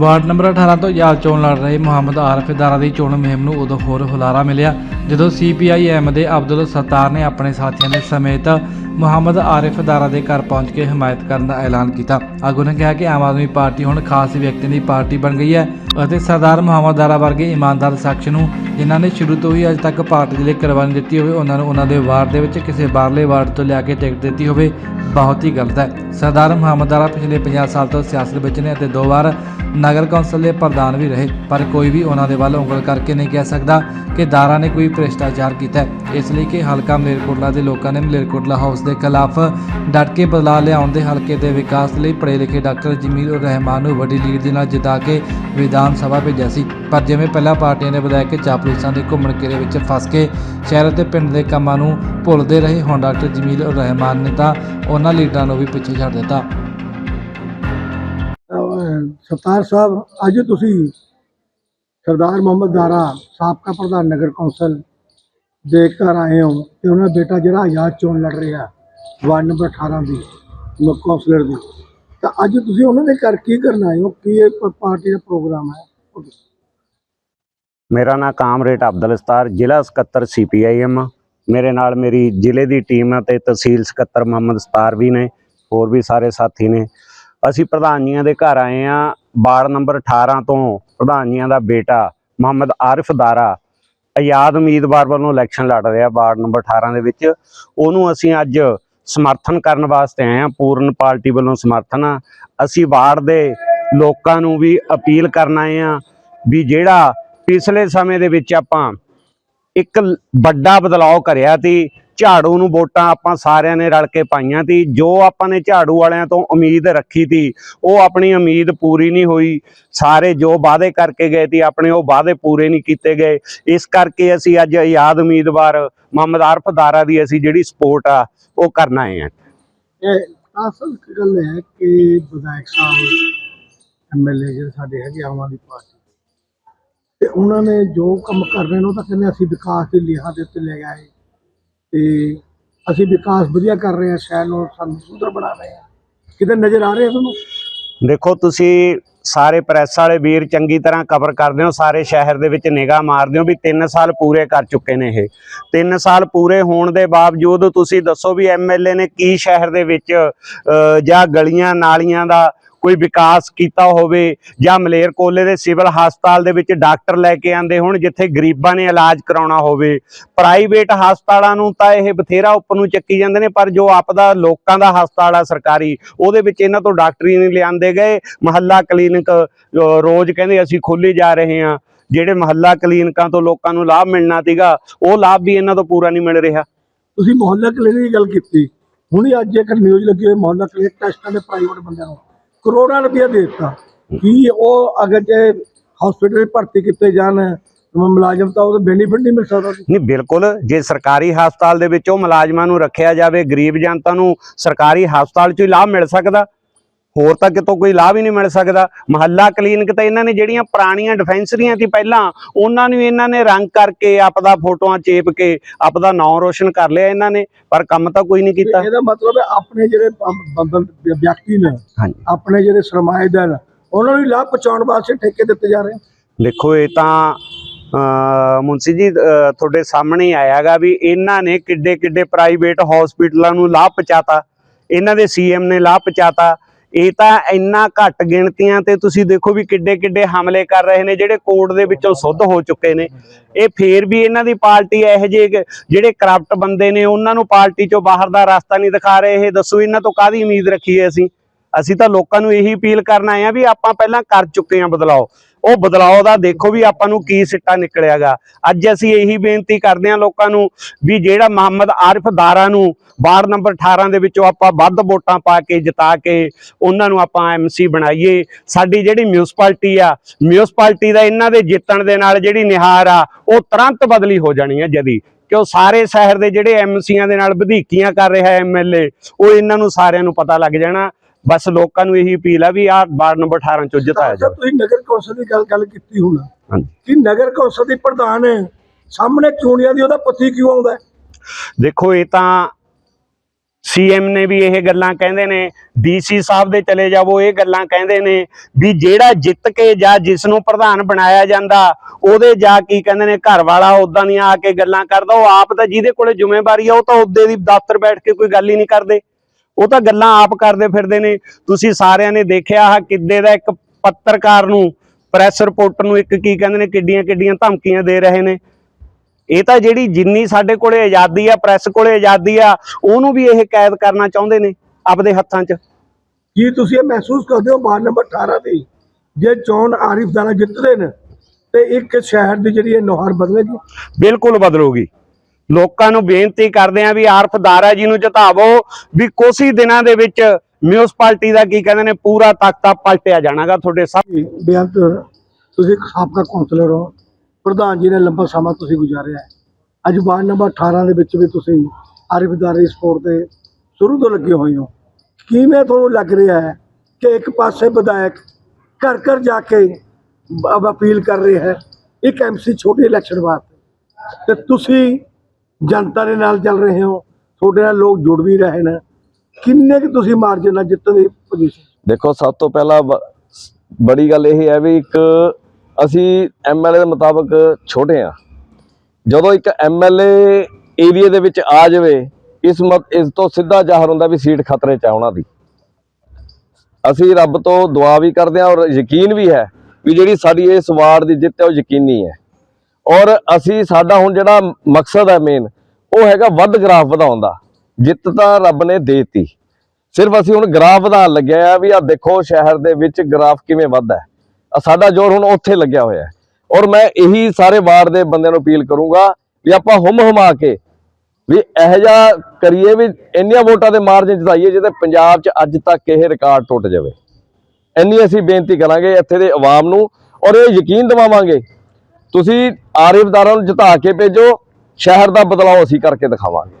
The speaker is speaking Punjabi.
ਵਾਰਡ ਨੰਬਰ 18 ਤੋਂ ਯਾਦ ਚੋਣ ਲੜ ਰਹੇ ਮੁਹੰਮਦ ਆਰਫ ਇਦਾਰਾ ਦੀ ਚੋਣ ਮੁਹਿੰਮ ਨੂੰ ਉਦੋਂ ਹੋਰ ਹੁਲਾਰਾ ਮਿਲਿਆ। ਜਦੋਂ ਸੀਪੀਆਈ ਐਮ ਦੇ ਅਬਦੁਲ ਸੱਤਾਰ ਨੇ ਆਪਣੇ ਸਾਥੀਆਂ ਦੇ ਸਮੇਤ ਮੁਹੰਮਦ ਆਰਿਫ ਦਾਰਾ ਦੇ ਘਰ ਪਹੁੰਚ ਕੇ ਹਮਾਇਤ ਕਰਨ ਦਾ ਐਲਾਨ ਕੀਤਾ। ਆਗੂ ਨੇ ਕਿਹਾ ਕਿ ਆਮ ਆਦਮੀ ਪਾਰਟੀ ਹੁਣ ਖਾਸ ਵਿਅਕਤੀਆਂ ਦੀ ਪਾਰਟੀ ਬਣ ਗਈ ਹੈ ਅਤੇ ਸਰਦਾਰ ਮੁਹੰਮਦ ਦਾਰਾ ਵਰਗੇ ਇਮਾਨਦਾਰ ਸ਼ਖਸ ਨੂੰ ਜਿਨ੍ਹਾਂ ਨੇ ਸ਼ੁਰੂ ਤੋਂ ਹੀ ਅੱਜ ਤੱਕ ਪਾਰਟੀ ਦੇ ਲਈ ਕੁਰਬਾਨੀ ਦਿੱਤੀ ਹੋਵੇ, ਉਹਨਾਂ ਨੂੰ ਉਹਨਾਂ ਦੇ ਵਾਰਡ ਦੇ ਵਿੱਚ ਕਿਸੇ ਬਾਹਰਲੇ ਵਾਰਡ ਤੋਂ ਲਿਆ ਕੇ ਟਿਕਟ ਦਿੱਤੀ ਹੋਵੇ, ਬਹੁਤ ਹੀ ਗਲਤ ਹੈ। ਸਰਦਾਰ ਮੁਹੰਮਦ ਦਾਰਾ ਪਿਛਲੇ 50 ਸਾਲ ਤੋਂ ਸਿਆਸਤ ਵਿੱਚ ਨੇ ਅਤੇ ਦੋ ਵਾਰ ਨਗਰ ਕੌਂਸਲ ਦੇ ਪ੍ਰਧਾਨ ਵੀ ਰਹੇ, ਪਰ ਕੋਈ ਵੀ ਉਹਨਾਂ ਦੇ ਵੱਲ ਉਂਗਲ ਕਰਕੇ ਨਹੀਂ ਕਹਿ ਸਕਦਾ ਕਿ ਦਾਰਾ ਨੇ ਕੋਈ ਭ੍ਰਿਸ਼ਟਾਚਾਰ ਕੀਤਾ ਹੈ। ਇਸ ਲਈ ਕਿ ਹਲਕਾ ਮਲੇਰਕੋਟਲਾ ਦੇ ਲੋਕਾਂ ਨੇ ਮਲੇਰਕੋਟਲਾ ਹਾਊਸ ਦੇ ਖਿਲਾਫ ਡਟ ਕੇ ਬਦਲਾਅ ਲਿਆਉਣ ਦੇ ਹਲਕੇ ਦੇ ਵਿਕਾਸ ਲਈ ਪੜ੍ਹੇ ਲਿਖੇ ਡਾਕਟਰ ਜਮੀਲ ਰਹਿਮਾਨ ਨੂੰ ਵੱਡੀ ਲੀਡ ਦੇ ਨਾਲ ਜਿਤਾ ਕੇ ਵਿਧਾਨ ਸਭਾ ਭੇਜਿਆ ਸੀ। ਪਰ ਜਿਵੇਂ ਪਹਿਲਾਂ ਪਾਰਟੀਆਂ ਨੇ ਵਿਧਾਇਕ ਚਾਪਲੂਸਾਂ ਦੇ ਘੁੰਮਣ ਘੇਰੇ ਵਿੱਚ ਫਸ ਕੇ ਸ਼ਹਿਰ ਅਤੇ ਪਿੰਡ ਦੇ ਕੰਮਾਂ ਨੂੰ ਭੁੱਲਦੇ ਰਹੇ ਹੁਣ ਡਾਕਟਰ ਜਮੀਲ ਉਰ ਰਹਿਮਾਨ ਨੇ ਤਾਂ ਉਹਨਾਂ ਲੀਡਰਾਂ ਨੂੰ ਵੀ ਪਿੱਛੇ ਛੱਡ ਦਿੱਤਾ। ਅਹ ਸਾਹਿਬ, ਅੱਜ ਤੁਸੀਂ ਸਰਦਾਰ ਮੁਹੰਮਦ ਦਾਰਾ ਸਾਬਕਾ ਪ੍ਰਧਾਨ ਨਗਰ ਕੌਂਸਲ ਦੇ ਘਰ ਆਏ ਹੋ ਤੇ ਉਹਨਾਂ ਦਾ ਬੇਟਾ ਜਿਹੜਾ ਆਜ਼ਾਦ ਚੋਣ ਲੜ ਰਿਹਾ ਵਾਰਡ ਨੰਬਰ 18 ਦੀ ਕੌਂਸਲਰ ਦੀ। ਤਾਂ ਅੱਜ ਤੁਸੀਂ ਉਹਨਾਂ ਦੇ ਘਰ ਕੀ ਕਰਨ ਆਏ ਹੋ? ਕੀ ਇਹ ਪ- ਪਾਰਟੀ ਦਾ ਪ੍ਰੋਗਰਾਮ ਹੈ? ਮੇਰਾ ਨਾਮ ਕਾਮਰੇਟ ਅਬਦੁਲ ਸਤਾਰ ਜ਼ਿਲ੍ਹਾ ਸਕੱਤਰ ਸੀਪੀਆਈਐਮ ਮੇਰੇ ਨਾਲ ਮੇਰੀ ਜ਼ਿਲ੍ਹੇ ਦੀ ਟੀਮ ਅਤੇ ਤਹਿਸੀਲ ਸਕੱਤਰ ਮੁਹੰਮਦ ਸਤਾਰ ਵੀ ਨੇ, ਹੋਰ ਵੀ ਸਾਰੇ ਸਾਥੀ ਨੇ। ਅਸੀਂ ਪ੍ਰਧਾਨ ਜੀਆਂ ਦੇ ਘਰ ਆਏ ਆ ਵਾਰਡ ਨੰਬਰ 18 ਤੋਂ ਪ੍ਰਧਾਨ ਜੀਆਂ ਦਾ ਬੇਟਾ ਮੁਹੰਮਦ ਆਰਿਫ ਦਾਰਾ ਆਜ਼ਾਦ ਉਮੀਦਵਾਰ ਵੱਲੋਂ ਇਲੈਕਸ਼ਨ ਲੜ ਰਿਹਾ ਵਾਰਡ ਨੰਬਰ 18 ਦੇ ਵਿੱਚ। ਉਹਨੂੰ ਅਸੀਂ ਅੱਜ ਸਮਰਥਨ ਕਰਨ ਵਾਸਤੇ ਆਏ ਆ ਪੂਰਨ ਪਾਰਟੀ ਵੱਲੋਂ ਸਮਰਥਨ ਆ। ਅਸੀਂ ਵਾਰਡ ਦੇ ਲੋਕਾਂ ਨੂੰ ਵੀ ਅਪੀਲ ਕਰਨ ਆਏ ਆ ਵੀ ਜਿਹੜਾ ਪਿਛਲੇ ਸਮੇਂ ਦੇ ਵਿੱਚ ਆਪਾਂ ਇੱਕ ਵੱਡਾ ਬਦਲਾਅ ਕਰਿਆ ਸੀ ਝਾੜੂ ਨੂੰ ਵੋਟਾਂ ਆਪਾਂ ਸਾਰਿਆਂ ਨੇ ਰਲ ਕੇ ਪਾਈਆਂ ਤੀ। ਜੋ ਆਪਾਂ ਨੇ ਝਾੜੂ ਵਾਲਿਆਂ ਤੋਂ ਉਮੀਦ ਰੱਖੀ ਤੀ, ਉਹ ਆਪਣੀ ਉਮੀਦ ਪੂਰੀ ਨਹੀਂ ਹੋਈ। ਸਾਰੇ ਜੋ ਵਾਅਦੇ ਕਰਕੇ ਗਏ ਸੀ ਆਪਣੇ ਉਹ ਵਾਅਦੇ ਪੂਰੇ ਨਹੀਂ ਕੀਤੇ ਗਏ। ਇਸ ਕਰਕੇ ਅਸੀਂ ਅੱਜ ਆਜ਼ਾਦ ਉਮੀਦਵਾਰ ਮੁਹੰਮਦ ਆਰਫ ਦਾਰਾ ਦੀ ਅਸੀਂ ਜਿਹੜੀ ਸਪੋਰਟ ਆ, ਉਹ ਕਰਨ ਆਏ ਆ ਇਹ ਅਸਲ ਗੱਲ ਹੈ ਕਿ ਵਿਧਾਇਕ ਸਾਹਿਬ ਐਮਐਲਏ ਜਿਹੜੇ ਸਾਡੇ ਹੈਗੇ ਆਮ ਆਦਮੀ ਪਾਰਟੀ ਤੇ ਉਹਨਾਂ ਨੇ ਜੋ ਕੰਮ ਕਰ ਰਹੇ ਨੇ, ਉਹ ਤਾਂ ਕਹਿੰਦੇ ਅਸੀਂ ਵਿਕਾਸ ਦੇ ਲਿਖਾਂ ਦੇ ਉੱਤੇ ਲੈ ਗਏ ਤੇ ਅਸੀਂ ਵਿਕਾਸ ਵਧੀਆ ਕਰ ਰਹੇ ਹਾਂ, ਸ਼ਹਿਰ ਨੂੰ ਸਾਨੂੰ ਸੁੰਦਰ ਬਣਾ ਰਹੇ ਹਾਂ। ਕਿਤੇ ਨਜ਼ਰ ਆ ਰਿਹਾ ਤੁਹਾਨੂੰ? ਦੇਖੋ, ਤੁਸੀਂ ਸਾਰੇ ਪ੍ਰੈਸ ਵਾਲੇ ਵੀਰ ਚੰਗੀ ਤਰ੍ਹਾਂ ਕਵਰ ਕਰਦੇ ਹੋ, ਸਾਰੇ ਸ਼ਹਿਰ ਦੇ ਵਿੱਚ ਨਿਗਾਹ ਮਾਰਦੇ ਹੋ ਵੀ 3 ਸਾਲ ਪੂਰੇ ਕਰ ਚੁੱਕੇ ਨੇ ਇਹ। 3 ਸਾਲ ਪੂਰੇ ਹੋਣ ਦੇ ਬਾਵਜੂਦ ਤੁਸੀਂ ਦੱਸੋ ਵੀ ਐਮਐਲਏ ਨੇ ਕੀ ਸ਼ਹਿਰ ਦੇ ਵਿੱਚ ਜਾਂ ਗਲੀਆਂ ਨਾਲੀਆਂ ਦਾ ਕੋਈ ਵਿਕਾਸ ਕੀਤਾ ਹੋਵੇ ਜਾਂ ਮਲੇਰਕੋਲੇ ਦੇ ਸਿਵਲ ਹਸਪਤਾਲ ਦੇ ਵਿੱਚ ਡਾਕਟਰ ਲੈ ਕੇ ਆਂਦੇ ਹੁਣ, ਜਿੱਥੇ ਗਰੀਬਾਂ ਨੇ ਇਲਾਜ ਕਰਾਉਣਾ ਹੋਵੇ। ਪ੍ਰਾਈਵੇਟ ਹਸਪਤਾਲਾਂ ਨੂੰ ਤਾਂ ਇਹ ਬਥੇਰਾ ਉੱਪਰ ਨੂੰ ਚੱਕੀ ਜਾਂਦੇ ਨੇ, ਪਰ ਜੋ ਆਪਦਾ ਲੋਕਾਂ ਦਾ ਹਸਪਤਾਲ ਆ ਸਰਕਾਰੀ, ਉਹਦੇ ਵਿੱਚ ਇਹਨਾਂ ਤੋਂ ਡਾਕਟਰੀ ਨਹੀਂ ਲਿਆਂਦੇ ਗਏ। ਮਹੱਲਾ ਕਲੀਨਿਕ ਰੋਜ਼ ਕਹਿੰਦੇ ਅਸੀਂ ਖੋਲੀ ਜਾ ਰਹੇ ਹਾਂ। ਜਿਹੜੇ ਮਹੱਲਾ ਕਲੀਨਿਕਾਂ ਤੋਂ ਲੋਕਾਂ ਨੂੰ ਲਾਭ ਮਿਲਣਾ ਸੀਗਾ, ਉਹ ਲਾਭ ਵੀ ਇਹਨਾਂ ਤੋਂ ਪੂਰਾ ਨਹੀਂ ਮਿਲ ਰਿਹਾ। ਤੁਸੀਂ ਮੁਹੱਲਾ ਕਲੀਨਿਕ ਦੀ ਗੱਲ ਕੀਤੀ। ਹੁਣੀ ਅੱਜ ਇੱਕ ਨਿਊਜ਼ ਲੱਗੀ ਹੋਈ, ਮੁਹੱਲਾ ਕਲੀਨਿਕ ਟੈਸਟਾਂ ਦੇ ਪ੍ਰਾਈਵੇਟ ਬੰਦਿਆਂ ਨੂੰ। ਕਰੋੜਾਂ ਰੁਪਇਆ ਦੇ ਦਿੱਤਾ। ਕੀ ਉਹ ਅਗਰ ਜੇ ਹਸਪੀਟਲ ਭਰਤੀ ਕੀਤੇ ਜਾਣ ਮੁਲਾਜ਼ਮ ਤਾਂ ਉਹ ਬੈਨੀਫਿਟ ਨਹੀਂ ਮਿਲ ਸਕਦਾ ਨਹੀਂ, ਬਿਲਕੁਲ। ਜੇ ਸਰਕਾਰੀ ਹਸਪਤਾਲ ਦੇ ਵਿੱਚ ਉਹ ਮੁਲਾਜ਼ਮਾਂ ਨੂੰ ਰੱਖਿਆ ਜਾਵੇ, ਗਰੀਬ ਜਨਤਾ ਨੂੰ ਸਰਕਾਰੀ ਹਸਪਤਾਲ ਚ ਹੀ ਲਾਭ ਮਿਲ ਸਕਦਾ। ਹੋਰ ਤਾਂ ਕਿਤੋਂ ਕੋਈ ਲਾਭ ਹੀ ਨਹੀਂ ਮਿਲ ਸਕਦਾ। ਮਹੱਲਾ ਕਲੀਨਿਕ ਤਾਂ ਇਹਨਾਂ ਨੇ ਜਿਹੜੀਆਂ ਪੁਰਾਣੀਆਂ ਡਿਫੈਂਸਰੀਆਂ ਸੀ ਪਹਿਲਾਂ ਉਹਨਾਂ ਨੂੰ ਇਹਨਾਂ ਨੇ ਰੰਗ ਕਰਕੇ ਆਪਦਾ ਫੋਟੋਆਂ ਚੇਪ ਕੇ ਆਪਦਾ ਨਾਂ ਰੋਸ਼ਨ ਕਰ ਲਿਆ ਇਹਨਾਂ ਨੇ ਪਰ ਕੰਮ ਤਾਂ ਕੋਈ ਨਹੀਂ ਕੀਤਾ। ਇਹਦਾ ਮਤਲਬ ਹੈ ਆਪਣੇ ਜਿਹੜੇ ਵਿਅਕਤੀ ਨੇ ਆਪਣੇ ਜਿਹੜੇ ਸਰਮਾਏਦਾਰ ਉਹਨਾਂ ਨੂੰ ਲਾਭ ਪਹੁੰਚਾਉਣ ਵਾਸਤੇ ਠੇਕੇ ਦਿੱਤੇ ਜਾ ਰਹੇ ਦੇਖੋ ਇਹ ਤਾਂ ਮੁੰਸੀ ਜੀ ਤੁਹਾਡੇ ਸਾਹਮਣੇ ਆਇਆਗਾ ਵੀ ਇਹਨਾਂ ਨੇ ਕਿੱਡੇ ਕਿੱਡੇ ਪ੍ਰਾਈਵੇਟ ਹਸਪੀਟਲਾਂ ਨੂੰ ਲਾਭ ਪਹੁੰਚਾਤਾ। ਇਹਨਾਂ ਦੇ ਸੀਐਮ ਨੇ ਲਾਭ ਪਹੁੰਚਾਤਾ। ਇਹ ਤਾਂ ਇੰਨਾ ਘੱਟ ਗਿਣਤੀਆਂ ਤੇ ਤੁਸੀਂ ਦੇਖੋ ਵੀ ਕਿੱਡੇ ਕਿੱਡੇ ਹਮਲੇ ਕਰ ਰਹੇ ਨੇ, ਜਿਹੜੇ ਕੋਰਟ ਦੇ ਵਿੱਚੋਂ ਸੁੱਧ ਹੋ ਚੁੱਕੇ ਨੇ। ਇਹ ਫੇਰ ਵੀ ਇਹਨਾਂ ਦੀ ਪਾਰਟੀ ਇਹੋ ਜਿਹੇ ਜਿਹੜੇ ਕਰਪਟ ਬੰਦੇ ਨੇ, ਉਹਨਾਂ ਨੂੰ ਪਾਰਟੀ ਚੋਂ ਬਾਹਰ ਦਾ ਰਸਤਾ ਨਹੀਂ ਦਿਖਾ ਰਹੇ। ਇਹ ਦੱਸੋ ਇਹਨਾਂ ਤੋਂ ਕਾਹਦੀ ਉਮੀਦ ਰੱਖੀਏ ਅਸੀਂ? ਅਸੀਂ ਤਾਂ ਲੋਕਾਂ ਨੂੰ ਇਹੀ ਅਪੀਲ ਕਰਨ ਆਏ ਆ ਵੀ ਆਪਾਂ ਪਹਿਲਾਂ ਕਰ ਚੁੱਕੇ ਆ ਬਦਲਾਓ। ਉਹ ਬਦਲਾਅ ਦਾ ਦੇਖੋ ਵੀ ਆਪਾਂ ਨੂੰ ਕੀ ਸਿੱਟਾ ਨਿਕਲਿਆਗਾ। ਅੱਜ ਅਸੀਂ ਇਹੀ ਬੇਨਤੀ ਕਰਦੇ ਹਾਂ ਲੋਕਾਂ ਨੂੰ ਵੀ ਜਿਹੜਾ ਮੁਹੰਮਦ ਆਰਿਫ ਦਾਰਾ ਨੂੰ ਵਾਰਡ ਨੰਬਰ 18 ਦੇ ਵਿੱਚੋਂ ਆਪਾਂ ਵੱਧ ਵੋਟਾਂ ਪਾ ਕੇ ਜਿਤਾ ਕੇ ਉਹਨਾਂ ਨੂੰ ਆਪਾਂ ਐਮਸੀ ਬਣਾਈਏ। ਸਾਡੀ ਜਿਹੜੀ ਮਿਊਨਿਸਪੈਲਿਟੀ ਆ, ਮਿਊਨਿਸਪੈਲਿਟੀ ਦਾ ਇਹਨਾਂ ਦੇ ਜਿੱਤਣ ਦੇ ਨਾਲ ਜਿਹੜੀ ਨਿਹਾਰ ਆ, ਉਹ ਤੁਰੰਤ ਬਦਲੀ ਹੋ ਜਾਣੀ ਹੈ ਜਦੀ। ਉਹ ਸਾਰੇ ਸ਼ਹਿਰ ਦੇ ਜਿਹੜੇ ਐਮਸੀਆਂ ਦੇ ਨਾਲ ਵਧੀਕੀਆਂ ਕਰ ਰਿਹਾ ਐਮਐਲਏ ਉਹ ਇਹਨਾਂ ਨੂੰ ਸਾਰਿਆਂ ਨੂੰ ਪਤਾ ਲੱਗ ਜਾਣਾ। ਬਸ ਲੋਕਾਂ ਨੂੰ ਇਹੀ ਅਪੀਲ ਆ ਵੀ ਆਹ ਵਾਰਡ ਨੰਬਰ 18 ਚੋਂ ਜਿਤਾਇਆ ਜਾਵੇ। ਤੁਸੀਂ ਨਗਰ ਕੌਂਸਲ ਦੀ ਗੱਲ ਗੱਲ ਕੀਤੀ ਹੁਣ। ਕਿ ਨਗਰ ਕੌਂਸਲ ਦੀ ਪ੍ਰਧਾਨ ਸਾਹਮਣੇ ਚੋਣੀਆਂ ਦੀ ਉਹਦਾ ਪਤੀ ਕਿਉਂ ਆਉਂਦਾ? ਦੇਖੋ ਇਹ ਤਾਂ ਸੀਐਮ ਨੇ ਵੀ ਇਹ ਗੱਲਾਂ ਕਹਿੰਦੇ ਨੇ। ਡੀਸੀ ਸਾਹਿਬ ਦੇ ਚਲੇ ਜਾਵੋ ਇਹ ਗੱਲਾਂ ਕਹਿੰਦੇ ਨੇ। ਵੀ ਜਿਹੜਾ ਜਿੱਤ ਕੇ ਜਾਂ ਜਿਸ ਨੂੰ ਪ੍ਰਧਾਨ ਬਣਾਇਆ ਜਾਂਦਾ ਉਹਦੇ ਜਾ ਕੀ ਕਹਿੰਦੇ ਨੇ ਘਰ ਵਾਲਾ ਉਦਾਂ ਦੀਆਂ ਆ ਕੇ ਗੱਲਾਂ ਕਰਦਾ। ਉਹ ਆਪ ਤਾਂ ਜਿਹਦੇ ਕੋਲੇ ਜ਼ਿੰਮੇਵਾਰੀ ਆ ਉਹ ਤਾਂ ਉਹਦੇ ਦੀ ਦਫ਼ਤਰ ਬੈਠ ਕੇ ਕੋਈ ਗੱਲ ਹੀ ਨਹੀਂ ਕਰਦੇ। ਉਹ ਤਾਂ ਗੱਲਾਂ ਆਪ ਕਰਦੇ ਫਿਰਦੇ ਨੇ। ਤੁਸੀਂ ਸਾਰਿਆਂ ਨੇ ਦੇਖਿਆ ਆ ਕਿੱਦੇ ਦਾ ਇੱਕ ਪੱਤਰਕਾਰ ਨੂੰ ਪ੍ਰੈਸ ਰਿਪੋਰਟਰ ਨੂੰ ਇੱਕ ਕੀ ਕਹਿੰਦੇ ਨੇ ਕਿੱਡੀਆਂ ਕਿੱਡੀਆਂ ਧਮਕੀਆਂ ਦੇ ਰਹੇ ਨੇ। ਇਹ ਤਾਂ ਜਿਹੜੀ ਜਿੰਨੀ ਸਾਡੇ ਕੋਲੇ ਆਜ਼ਾਦੀ ਆ ਪ੍ਰੈਸ ਕੋਲੇ ਆਜ਼ਾਦੀ ਆ ਉਹਨੂੰ ਵੀ ਇਹ ਕੈਦ ਕਰਨਾ ਚਾਹੁੰਦੇ ਨੇ ਆਪਦੇ ਹੱਥਾਂ 'ਚ। ਕੀ ਤੁਸੀਂ ਇਹ ਮਹਿਸੂਸ ਕਰਦੇ ਹੋ ਵਾਰਡ ਨੰਬਰ 18 ਦੀ ਜੇ ਚੋਣ ਆਰਿਫ ਦਾਰਾ ਜਿੱਤਦੇ ਨੇ ਤੇ ਇੱਕ ਸ਼ਹਿਰ ਦੀ ਜਿਹੜੀ ਇਹ ਨੁਹਾਰ ਬਦਲੇਗੀ? ਬਿਲਕੁਲ ਬਦਲੂਗੀ। ਲੋਕਾਂ ਨੂੰ ਬੇਨਤੀ ਕਰਦੇ ਆ ਵੀ ਆਰਫ ਜੀ ਨੂੰ ਜਿਤਾਵੋ, ਵੀ ਕੁਛ ਹੀ ਦਿਨਾਂ ਦੇ ਵਿੱਚ ਮਿਊਨਿਸਪੈਲਿਟੀ ਦਾ ਕੀ ਕਹਿੰਦੇ ਨੇ, ਪੂਰਾ ਤਖਤਾ ਪਲਟਿਆ ਜਾਣਾਗਾ ਤੁਹਾਡੇ ਸਭ ਬੇਅੰਤ, ਤੁਸੀਂ ਇੱਕ ਸਾਬਕਾ ਕਾਉਂਸਲਰ ਹੋ। ਪ੍ਰਧਾਨ ਜੀ ਨੇ ਲੰਬਾ ਸਮਾਂ ਤੁਸੀਂ ਗੁਜ਼ਾਰਿਆ। ਅੱਜ ਵਾਰਡ ਨੰਬਰ 18 ਦੇ ਵਿੱਚ ਵੀ ਤੁਸੀਂ ਆਰਿਫ ਸਪੋਰਟ ਤੇ ਸ਼ੁਰੂ ਤੋਂ ਲੱਗੇ ਹੋਏ ਹੋ। ਕਿਵੇਂ ਤੁਹਾਨੂੰ ਲੱਗ ਰਿਹਾ ਹੈ ਕਿ ਇੱਕ ਪਾਸੇ ਵਿਧਾਇਕ ਘਰ ਘਰ ਜਾ ਕੇ ਅਪੀਲ ਕਰ ਰਹੇ ਹੈ, ਇੱਕ ਐਮਸੀ ਛੋਟੇ ਇਲੈਕਸ਼ਨ ਵਾਸਤੇ? ਤੇ ਤੁਸੀਂ ਜਨਤਾ ਦੇ ਨਾਲ ਚੱਲ ਰਹੇ ਹੋ, ਤੁਹਾਡੇ ਨਾਲ ਲੋਕ ਜੁੜ ਵੀ ਰਹੇ ਨੇ। ਕਿੰਨੇ ਕਿ ਤੁਸੀਂ ਮਾਰਜਨ ਨਾਲ ਜਿੱਤਣ ਦੀ ਪੋਜੀਸ਼ਨ ਦੇਖੋ, ਸਭ ਤੋਂ ਪਹਿਲਾਂ ਬੜੀ ਗੱਲ ਇਹ ਹੈ ਵੀ ਇੱਕ ਅਸੀਂ ਐਮਐਲਏ ਦੇ ਮੁਤਾਬਕ ਛੋਟੇ ਆ ਜਦੋਂ ਇੱਕ ਐਮਐਲਏ ਏਰੀਆ ਦੇ ਵਿੱਚ ਆ ਜਾਵੇ, ਇਸ ਇਸ ਤੋਂ ਸਿੱਧਾ ਜ਼ਾਹਰ ਹੁੰਦਾ ਵੀ ਸੀਟ ਖਤਰੇ 'ਚ ਆ ਉਹਨਾਂ ਦੀ। ਅਸੀਂ ਰੱਬ ਤੋਂ ਦੁਆ ਵੀ ਕਰਦੇ ਹਾਂ ਔਰ ਯਕੀਨ ਵੀ ਹੈ ਵੀ ਜਿਹੜੀ ਸਾਡੀ ਇਸ ਵਾਰਡ ਦੀ ਜਿੱਤ ਹੈ, ਉਹ ਯਕੀਨੀ ਹੈ। ਔਰ ਅਸੀਂ ਸਾਡਾ ਹੁਣ ਜਿਹੜਾ ਮਕਸਦ ਹੈ ਮੇਨ ਉਹ ਹੈਗਾ ਵੱਧ ਗ੍ਰਾਫ ਵਧਾਉਣ ਦਾ। ਜਿੱਤ ਤਾਂ ਰੱਬ ਨੇ ਦੇਤੀ। ਸਿਰਫ ਅਸੀਂ ਹੁਣ ਗ੍ਰਾਫ ਵਧਾਉਣ ਲੱਗੇ ਆ ਵੀ ਆ ਦੇਖੋ ਸ਼ਹਿਰ ਦੇ ਵਿੱਚ ਗ੍ਰਾਫ ਕਿਵੇਂ ਵੱਧਦਾ ਹੈ। ਸਾਡਾ ਜ਼ੋਰ ਹੁਣ ਉੱਥੇ ਲੱਗਿਆ ਹੋਇਆ ਹੈ। ਔਰ ਮੈਂ ਇਹੀ ਸਾਰੇ ਵਾਰਡ ਦੇ ਬੰਦਿਆਂ ਨੂੰ ਅਪੀਲ ਕਰੂੰਗਾ ਵੀ ਆਪਾਂ ਹੁਮ ਹੁਮਾ ਕੇ ਵੀ ਇਹੋ ਜਿਹਾ ਕਰੀਏ ਵੀ ਇੰਨੀਆਂ ਵੋਟਾਂ ਦੇ ਮਾਰਜਨ ਜਿਤਾਈਏ ਜਿਹਦੇ ਪੰਜਾਬ 'ਚ ਅੱਜ ਤੱਕ ਇਹ ਰਿਕਾਰਡ ਟੁੱਟ ਜਾਵੇ। ਇੰਨੀ ਅਸੀਂ ਬੇਨਤੀ ਕਰਾਂਗੇ ਇੱਥੇ ਦੇ ਆਵਾਮ ਨੂੰ ਔਰ ਇਹ ਯਕੀਨ ਦਿਵਾਵਾਂਗੇ। ਤੁਸੀਂ ਆਰਿਫਦਾਰਾਂ ਨੂੰ ਜਿਤਾ ਕੇ ਭੇਜੋ। ਸ਼ਹਿਰ ਦਾ ਬਦਲਾਅ ਅਸੀਂ ਕਰਕੇ ਦਿਖਾਵਾਂਗੇ।